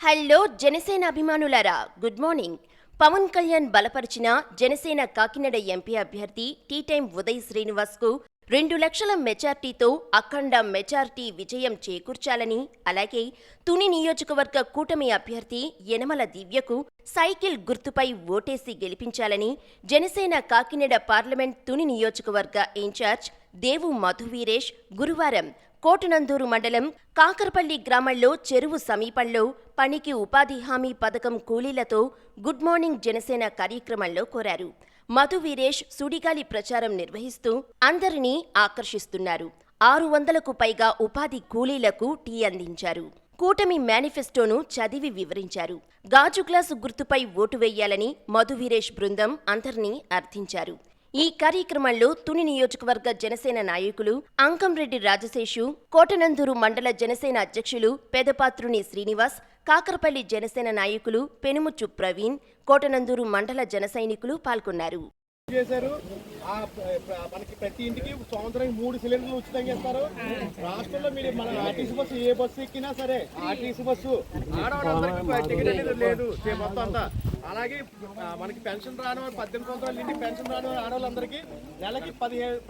Hello Janasena అభిమానులారా good morning. Pawan Kalyan బలపరిచిన Janasena Kakinada MP అభ్యర్థి టీ టైం ఉదయ్ శ్రీనివాస్కు రెండు లక్షల మెజార్టీతో అఖండ మెజార్టీ విజయం చేకూర్చాలని అలాగే తుని నియోజకవర్గ కూటమి అభ్యర్థి యనమల దివ్యకు సైకిల్ గుర్తుపై ఓటేసి గెలిపించాలని జనసేన కాకినాడ పార్లమెంట్ తుని నియోజకవర్గ ఇన్ఛార్జ్ దేవు మధువీరేష్ గురువారం కోటనందూరు మండలం కాకరపల్లి గ్రామంలో చెరువు సమీపంలో పనికి ఉపాధి హామీ పథకం కూలీలతో గుడ్ మార్నింగ్ జనసేన కార్యక్రమంలో కోరారు. మధు వీరేష్ సుడిగాలి ప్రచారం నిర్వహిస్తూ అందరినీ ఆకర్షిస్తున్నారు. ఆరు వందలకు పైగా ఉపాధి కూలీలకు టీ అందించారు. కూటమి మేనిఫెస్టోను చదివి వివరించారు. గాజు గ్లాసు గుర్తుపై ఓటు వేయాలని మధు వీరేష్ బృందం అందరినీ అర్థించారు. ఈ కార్యక్రమంలో తుని నియోజకవర్గ జనసేన నాయకులు అంకంరెడ్డి రాజశేషు కోటనందూరు మండల జనసేన అధ్యక్షులు పెదపాత్రుని శ్రీనివాస్ కాకరపల్లి జనసేన నాయకులు పెనుముచ్చు ప్రవీణ్ కోటనందూరు మండల జనసైనికులు పాల్గొన్నారు. చేశారు. ఆ మనకి ప్రతి ఇంటికి సంవత్సరానికి మూడు సిలిండర్లు ఉచితంగా ఇస్తారు. రాష్ట్రంలో మీరు మన ఆర్టీసీ బస్సు ఏ బస్సు ఎక్కినా సరే ఆర్టీసీ బస్సు ఆడవాళ్ళందరికీ టికెట్ అనేది లేదు. మొత్తం అంతా. అలాగే మనకి పెన్షన్ రాని పద్దెనిమిది సంవత్సరాల నుండి పెన్షన్ రాని ఆడవాళ్ళందరికీ నెలకి పదిహేను